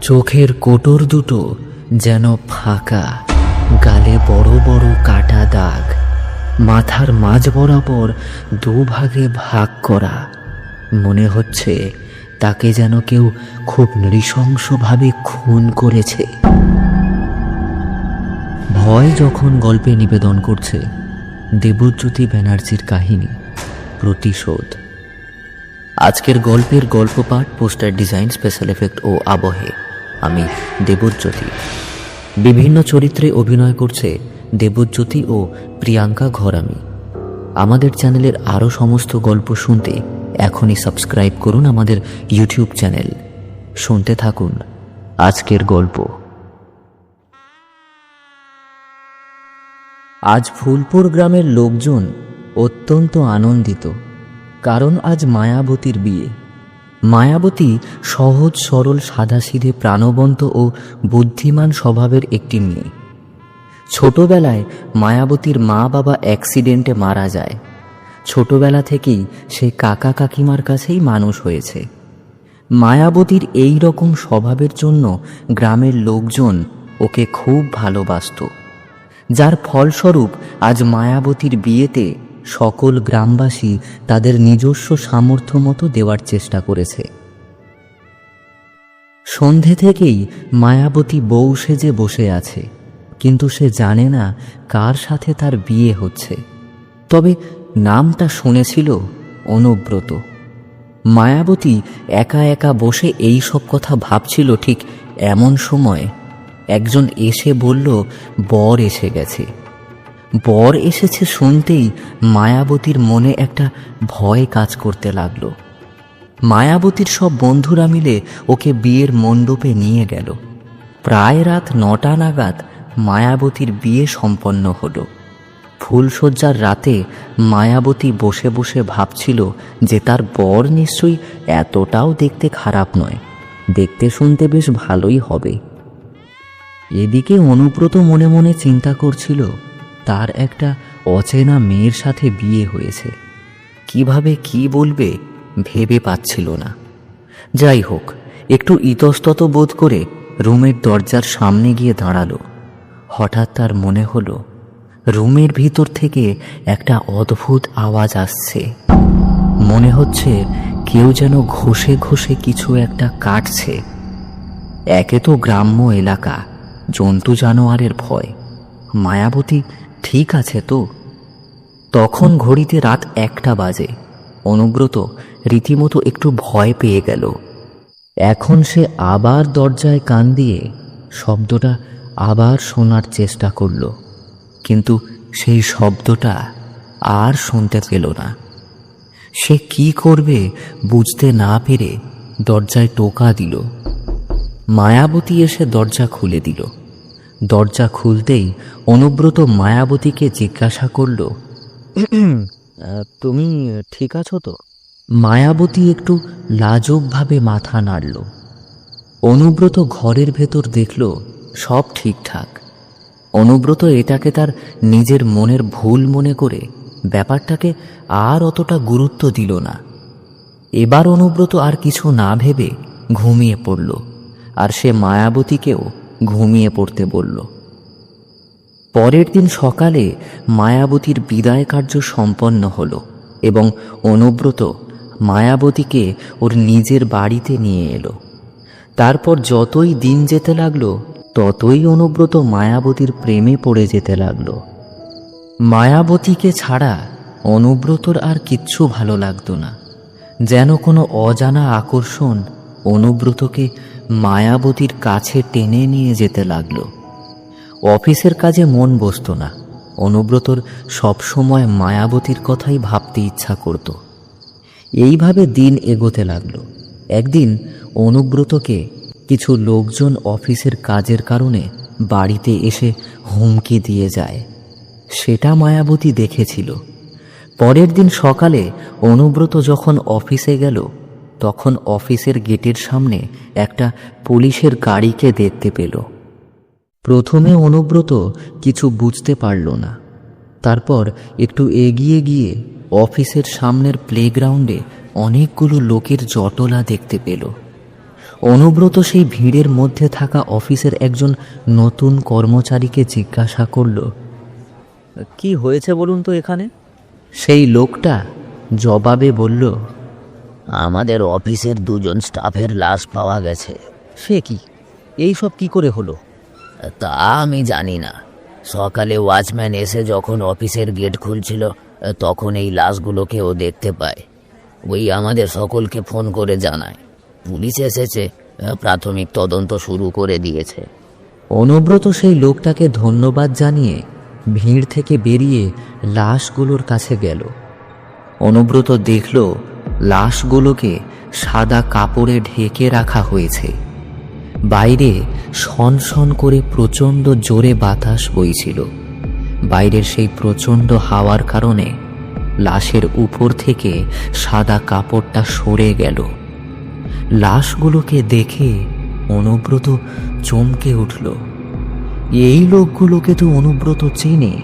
চোখের কোটর দুটো যেন ফাঁকা, গালে বড় বড় কাটা দাগ, মাথার মাঝ বরাবর দুভাগে ভাগ করা। মনে হচ্ছে তাকে যেন কেউ খুব নৃশংসভাবে খুন করেছে। ভয় যখন গল্পে নিবেদন করছে, দেবজ্যোতি ব্যানার্জির কাহিনী, প্রতিশোধ। আজকের গল্পের গল্প পাঠ, পোস্টার ডিজাইন, স্পেশাল এফেক্ট ও আবহে। আমি দেবজ্যোতি। বিভিন্ন চরিত্রে অভিনয় করছে দেবজ্যোতি ও প্রিয়াঙ্কা ঘরামি। আমাদের চ্যানেলের আরও সমস্ত গল্প শুনতে এখনই সাবস্ক্রাইব করুন আমাদের ইউটিউব চ্যানেল। শুনতে থাকুন আজকের গল্প। আজ ফুলপুর গ্রামের লোকজন অত্যন্ত আনন্দিত, কারণ আজ মায়াবতীর বিয়ে। মায়াবতী সহজ, সরল, সাদাসিধে, প্রাণবন্ত ও বুদ্ধিমান স্বভাবের একটি মেয়ে। ছোটবেলায় মায়াবতীর মা বাবা অ্যাক্সিডেন্টে মারা যায়। ছোটবেলা থেকেই সে কাকা কাকিমার কাছেই মানুষ হয়েছে। মায়াবতীর এই রকম স্বভাবের জন্য গ্রামের লোকজন ওকে খুব ভালোবাসত। যার ফলস্বরূপ আজ মায়াবতীর বিয়েতে সকল গ্রামবাসী তাদের নিজস্ব সামর্থ্য মতো দেওয়ার চেষ্টা করেছে। সন্ধে থেকেই মায়াবতী বউ সেজে বসে আছে, কিন্তু সে জানে না কার সাথে তার বিয়ে হচ্ছে। তবে নামটা শুনেছিল অনুব্রত। মায়াবতী একা একা বসে এই সব কথা ভাবছিল ঠিক এমন সময় একজন এসে বলল, বর এসে গেছে। বর এসেছে শুনতেই মায়াবতীর মনে একটা ভয় কাজ করতে লাগল। মায়াবতীর সব বন্ধুরা মিলে ওকে বিয়ের মণ্ডপে নিয়ে গেল। প্রায় রাত নটা নাগাদ মায়াবতীর বিয়ে সম্পন্ন হলো। ফুলশয্যার রাতে মায়াবতী বসে বসে ভাবছিল যে তার বর নিশ্চয়ই এতটাও দেখতে খারাপ নয়। দেখতে শুনতে বেশ ভালোই হবে। এদিকে অনুব্রত মনে মনে চিন্তা করছিল তার একটা অচেনা মেয়ের সাথে বিয়ে হয়েছে। কীভাবে কি বলবে ভেবে পাচ্ছিল না। যাই হোক, একটু ইতস্তত বোধ করে রুমের দরজার সামনে গিয়ে দাঁড়াল। হঠাৎ তার মনে হলো, রুমের ভিতর থেকে একটা অদ্ভুত আওয়াজ আসছে। মনে হচ্ছে কেউ যেন ঘষে ঘষে কিছু একটা কাটছে। একে তো গ্রাম্য এলাকা, জন্তু জানোয়ারের ভয়, মায়াবতী ঠিক আছে তো? তখন ঘড়িতে রাত একটা বাজে। অনুব্রত রীতিমতো একটু ভয় পেয়ে গেল। এখন সে আবার দরজায় কান দিয়ে শব্দটা আবার শোনার চেষ্টা করল। কিন্তু সেই শব্দটা আর শুনতে পেল না। সে কি করবে বুঝতে না পেরে দরজায় টোকা দিল। মায়াবতী এসে দরজা খুলে দিল। দরজা খুলতেই অনুব্রত মায়াবতীকে জিজ্ঞাসা করল তুমি ঠিক আছো তো? মায়াবতী একটু লাজুকভাবে মাথা নাড়ল। অনুব্রত ঘরের ভেতর দেখল সব ঠিকঠাক। অনুব্রত এটাকে তার নিজের মনের ভুল মনে করে ব্যাপারটাকে আর অতটা গুরুত্ব দিল না। এবার অনুব্রত আর কিছু না ভেবে ঘুমিয়ে পড়ল আর সে মায়াবতীকেও ঘুমিয়ে পড়তে বলল পরের দিন সকালে মায়াবতীর বিদায় কার্য সম্পন্ন হলো এবং অনুব্রত মায়াবতীকে ওর নিজের বাড়িতে নিয়ে এলো। তারপর যতই দিন যেতে লাগল, ততই অনুব্রত মায়াবতীর প্রেমে পড়ে যেতে লাগল। মায়াবতীকে ছাড়া অনুব্রতর আর কিচ্ছু ভালো লাগতো না। যেন কোনো অজানা আকর্ষণ অনুব্রতকে মায়াবতীর কাছে টেনে নিয়ে যেতে লাগল। অফিসের কাজে মন বসতো না। অনুব্রতর সবসময় মায়াবতীর কথাই ভাবতে ইচ্ছা করত। এইভাবে দিন এগোতে লাগল। একদিন অনুব্রতকে কিছু লোকজন অফিসের কাজের কারণে বাড়িতে এসে হুমকি দিয়ে যায়। সেটা মায়াবতী দেখেছিল। পরের দিন সকালে অনুব্রত যখন অফিসে গেল, তখন অফিসের গেটের সামনে একটা পুলিশের গাড়িকে দেখতে পেল। প্রথমে অনুব্রত কিছু বুঝতে পারল না। তারপর একটু এগিয়ে গিয়ে অফিসের সামনের প্লেগ্রাউন্ডে অনেকগুলো লোকের জটলা দেখতে পেল। অনুব্রত সেই ভিড়ের মধ্যে থাকা অফিসের একজন নতুন কর্মচারীকে জিজ্ঞাসা করল, কি হয়েছে বলুন তো এখানে? সেই লোকটা জবাবে বলল, আমাদের অফিসের দুজন স্টাফের লাশ পাওয়া গেছে। সে কি? এই সব কি করে হলো? তা আমি জানি না। সকালে ওয়াচম্যান এসে যখন অফিসের গেট খুলছিল, তখন এই লাশগুলোকে ও দেখতে পায়। ওই আমাদের সকলকে ফোন করে জানায়। পুলিশ এসেছে, প্রাথমিক তদন্ত শুরু করে দিয়েছে। অনুব্রত সেই লোকটাকে ধন্যবাদ জানিয়ে ভিড় থেকে বেরিয়ে লাশগুলোর কাছে গেল। অনুব্রত দেখল, লাশগুলোকে সাদা কাপড়ে ঢেকে রাখা হয়েছে। বাইরে শন করে প্রচণ্ড জোরে বাতাস বইছিল। বাইরের সেই প্রচণ্ড হাওয়ার কারণে লাশের উপর থেকে সাদা কাপড়টা সরে গেল। লাশগুলোকে দেখে অনুব্রত চমকে উঠল। এই লোকগুলোকে তো অনুব্রত চেনে।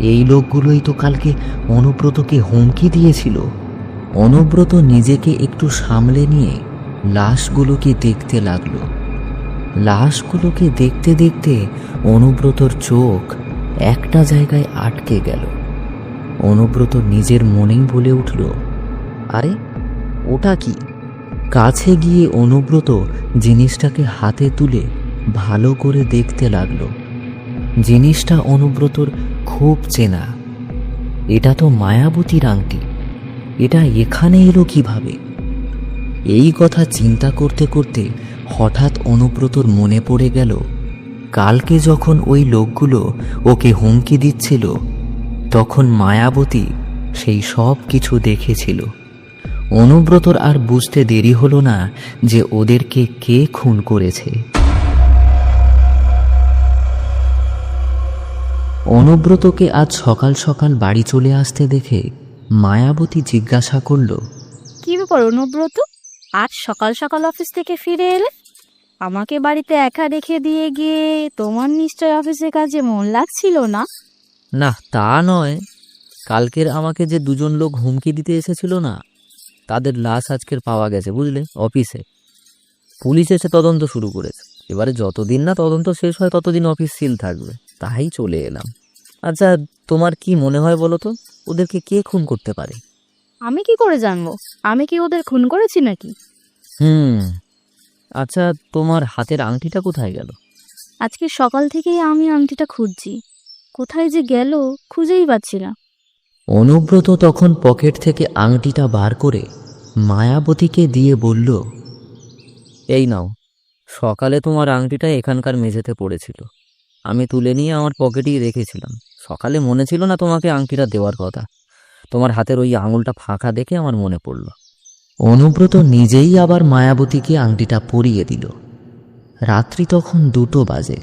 এই লোকগুলোই তো কালকে অনুব্রতকে হুমকি দিয়েছিল। অনুব্রত নিজেকে একটু সামলে নিয়ে লাশগুলোকে দেখতে লাগল। লাশগুলোকে দেখতে দেখতে অনুব্রতর চোখ একটা জায়গায় আটকে গেল। অনুব্রত নিজের মনেই বলে উঠল, আরে, ওটা কি? কাছে গিয়ে অনুব্রত জিনিসটাকে হাতে তুলে ভালো করে দেখতে লাগল। জিনিসটা অনুব্রতর খুব চেনা। এটা তো মায়াবতীর আংটি। এটা এখানে এলো কীভাবে? এই কথা চিন্তা করতে করতে হঠাৎ অনুব্রতর মনে পড়ে গেল, কালকে যখন ওই লোকগুলো ওকে হুমকি দিচ্ছিল, তখন মায়াবতী সেই সব কিছু দেখেছিল। অনুব্রতর আর বুঝতে দেরি হলো না যে ওদেরকে কে খুন করেছে। অনুব্রতকে আজ সকাল সকাল বাড়ি চলে আসতে দেখে মায়াবতী জিজ্ঞাসা করল, কি ব্যাপার অনুব্রত? আজ সকাল সকাল অফিস থেকে ফিরে এলে? আমাকে বাড়িতে একা রেখে দিয়ে গিয়ে তোমার নিশ্চয় অফিসে কাজে মন লাগছিল না? না তা নয়। কালকের আমাকে যে দুজন লোক হুমকি দিতে এসেছিল না তাদের লাশ আজকের পাওয়া গেছে বুঝলে? অফিসে। পুলিশ এসে তদন্ত শুরু করেছে। এবারে যতদিন না তদন্ত শেষ হয় ততদিন অফিস সিল থাকবে। তাই চলে এলাম। আচ্ছা তোমার কি মনে হয় বলো তো? ওদেরকে কে খুন করতে পারে? আমি কি করে জানব? আমি কি ওদের খুন করেছি নাকি? হুম আচ্ছা তোমার হাতের আংটিটা কোথায় গেল? আজকে সকাল থেকেই আমি আংটিটা খুঁজছি। কোথায় যে গেল খুঁজেই পাচ্ছি না। অনুব্রত তখন পকেট থেকে আংটিটা বার করে মায়াবতীকে দিয়ে বলল এই নাও সকালে তোমার আংটিটা এখানকার মেঝেতে পড়েছিল। আমি তুলে নিয়ে আমার পকেটেই রেখেছিলাম। সকালে মনে ছিল না তোমাকে আংটিটা দেওয়ার কথা। তোমার হাতের ওই আঙুলটা ফাঁকা দেখে আমার মনে পড়ল। অনুব্রত নিজেই আবার মায়াবতীকে আংটিটা পরিয়ে দিল। রাত্রি তখন দুটো বাজে।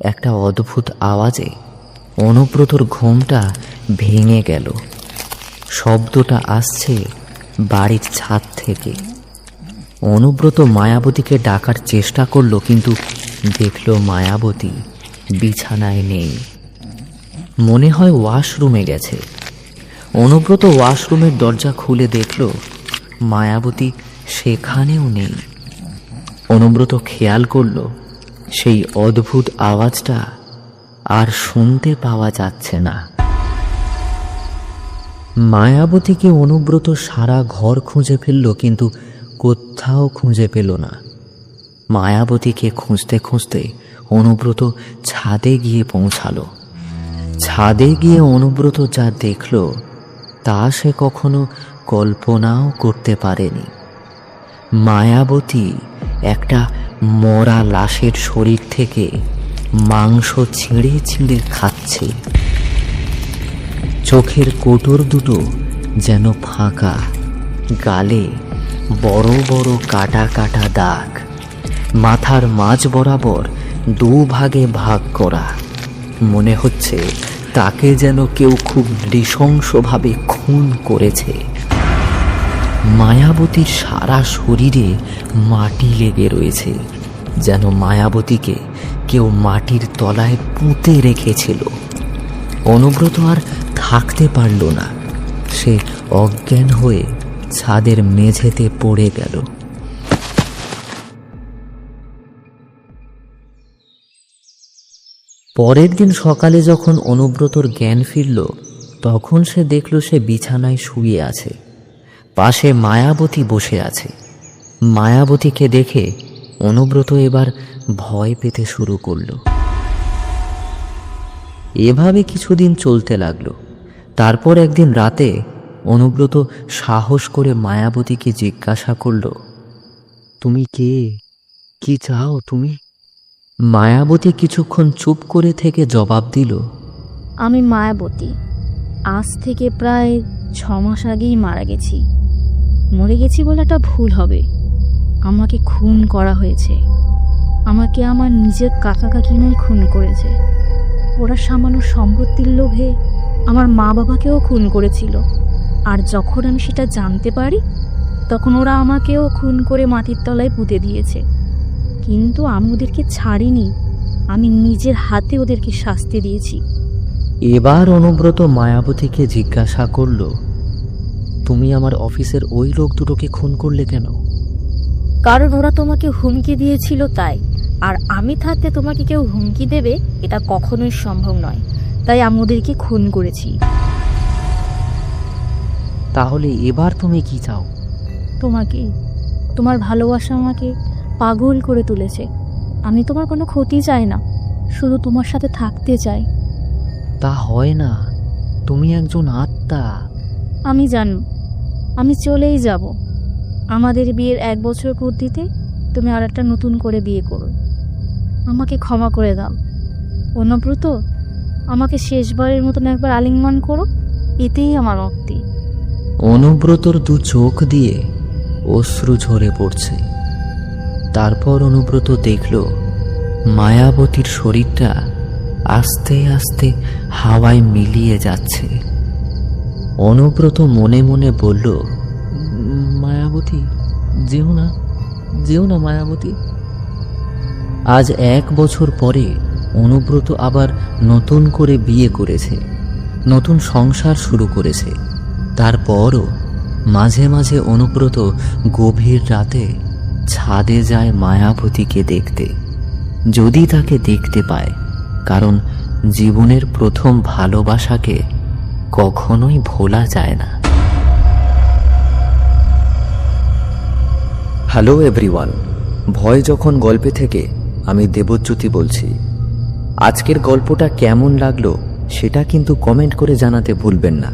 একটা অদ্ভুত আওয়াজে অনুব্রতর ঘুমটা ভেঙে গেল। শব্দটা আসছে বাড়ির ছাদ থেকে। অনুব্রত মায়াবতীকে ডাকার চেষ্টা করল, কিন্তু দেখল মায়াবতী বিছানায় নেই। মনে হয় ওয়াশরুমে গেছে। অনুব্রত ওয়াশরুমের দরজা খুলে দেখল মায়াবতী সেখানেও নেই। অনুব্রত খেয়াল করল, সেই অদ্ভুত আওয়াজটা আর শুনতে পাওয়া যাচ্ছে না। মায়াবতীকে অনুব্রত সারা ঘর খুঁজে ফেলল, কিন্তু কোথাও খুঁজে পেল না। মায়াবতীকে খুঁজতে খুঁজতে অনুব্রত ছাদে গিয়ে পৌঁছালো। ছাদে গিয়ে অনুব্রত যা দেখল, তা সে কখনো কল্পনাও করতে পারেনি। মায়াবতী একটা মরা লাশের শরীর থেকে মাংস ছিঁড়ে ছিঁড়ে খাচ্ছে। চোখের কোটর দুটো যেন ফাঁকা, গালে বড় বড় কাটা কাটা দাগ, মাথার মাঝ বরাবর দু ভাগে ভাগ করা। মনে হচ্ছে তাকে যেন কেউ খুব নৃশংসভাবে খুন করেছে। মায়াবতীর সারা শরীরে মাটি লেগে রয়েছে, যেন মায়াবতীকে কেউ মাটির তলায় পুঁতে রেখেছিল। অনুব্রত আর থাকতে পারল না। সে অজ্ঞান হয়ে ছাদের মেঝেতে পড়ে গেল। পরের দিন সকালে যখন অনুব্রতর জ্ঞান ফিরল, তখন সে দেখল সে বিছানায় শুয়ে আছে। পাশে মায়াবতী বসে আছে। মায়াবতীকে দেখে অনুব্রত এবার ভয় পেতে শুরু করল। এভাবে কিছুদিন চলতে লাগল। তারপর একদিন রাতে অনুব্রত সাহস করে মায়াবতীকে জিজ্ঞাসা করল, তুমি কে? কি চাও তুমি? মায়াবতী কিছুক্ষণ চুপ করে থেকে জবাব দিল, আমি মায়াবতী। আজ থেকে প্রায় ছ মাস আগেই মারা গেছি। মরে গেছি বলে একটা ভুল হবে। আমাকে খুন করা হয়েছে। আমাকে আমার নিজের কাকা কাকিমাই খুন করেছে। ওরা সামান্য সম্পত্তির লোভে আমার মা বাবাকেও খুন করেছিল। আর যখন আমি সেটা জানতে পারি, তখন ওরা আমাকেও খুন করে মাটির তলায় পুঁতে দিয়েছে। কিন্তু আমি ওদেরকে ছাড়িনি। আমি নিজের হাতে ওদেরকে শাস্তি দিয়েছি। এবার অনুব্রত মায়াবতীকে জিজ্ঞাসা করল তুমি আমার অফিসের ওই লোক দুটোকে খুন করলে কেন? কারণ ওরা তোমাকে হুমকি দিয়েছিল তাই। আর আমি থাকতে তোমাকে কেউ হুমকি দেবে এটা কখনোই সম্ভব নয়। তাই আমি ওদেরকে খুন করেছি। তাহলে এবার তুমি কি চাও? তোমাকে তোমার ভালোবাসা আমাকে পাগল করে তুলেছে। আমি তোমার কোনো ক্ষতি চাই না শুধু তোমার সাথে থাকতে চাই। তা হয় না তুমি একজন আত্মা। আমি জানো আমি চলেই যাব। আমাদের বিয়ের এক বছর পূর্তিতে তুমি আর একটা নতুন করে বিয়ে করো। আমাকে ক্ষমা করে দাও। অনুব্রত আমাকে শেষবারের মতন একবার আলিঙ্গন করো, এতেই আমার মুক্তি। অনুব্রতর দু চোখ দিয়ে অশ্রু ঝরে পড়ছে। তারপর অনুব্রত দেখল, মায়াবতীর শরীরটা আস্তে আস্তে হাওয়ায় মিলিয়ে যাচ্ছে। অনুব্রত মনে মনে বলল, মায়াবতী, যেও না যেও না মায়াবতী। আজ এক বছর পরে অনুব্রত আবার নতুন করে বিয়ে করেছে, নতুন সংসার শুরু করেছে। তারপরও মাঝে মাঝে অনুব্রত গভীর রাতে ছাদে যায় মায়াবতীকে দেখতে, যদি তাকে দেখতে পায়, কারণ জীবনের প্রথম ভালোবাসাকে কখনোই ভোলা যায় না। হ্যালো এভরিওয়ান, ভয় যখন গল্পে থেকে, আমি দেবজ্যোতি বলছি। আজকের গল্পটা কেমন লাগল সেটা কিন্তু কমেন্ট করে জানাতে ভুলবেন না।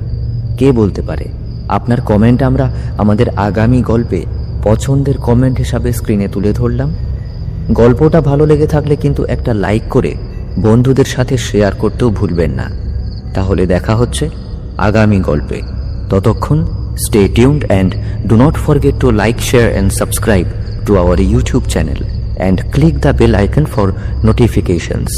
কে বলতে পারে? আপনার কমেন্ট আমরা আমাদের আগামী গল্পে পছন্দের কমেন্ট হিসাবে স্ক্রিনে তুলে ধরলাম। গল্পটা ভালো লেগে থাকলে কিন্তু একটা লাইক করে বন্ধুদের সাথে শেয়ার করতেও ভুলবেন না। তাহলে দেখা হচ্ছে আগামী গল্পে। ততক্ষণ stay tuned and do not forget to like share and subscribe to our YouTube channel and click the bell icon for notifications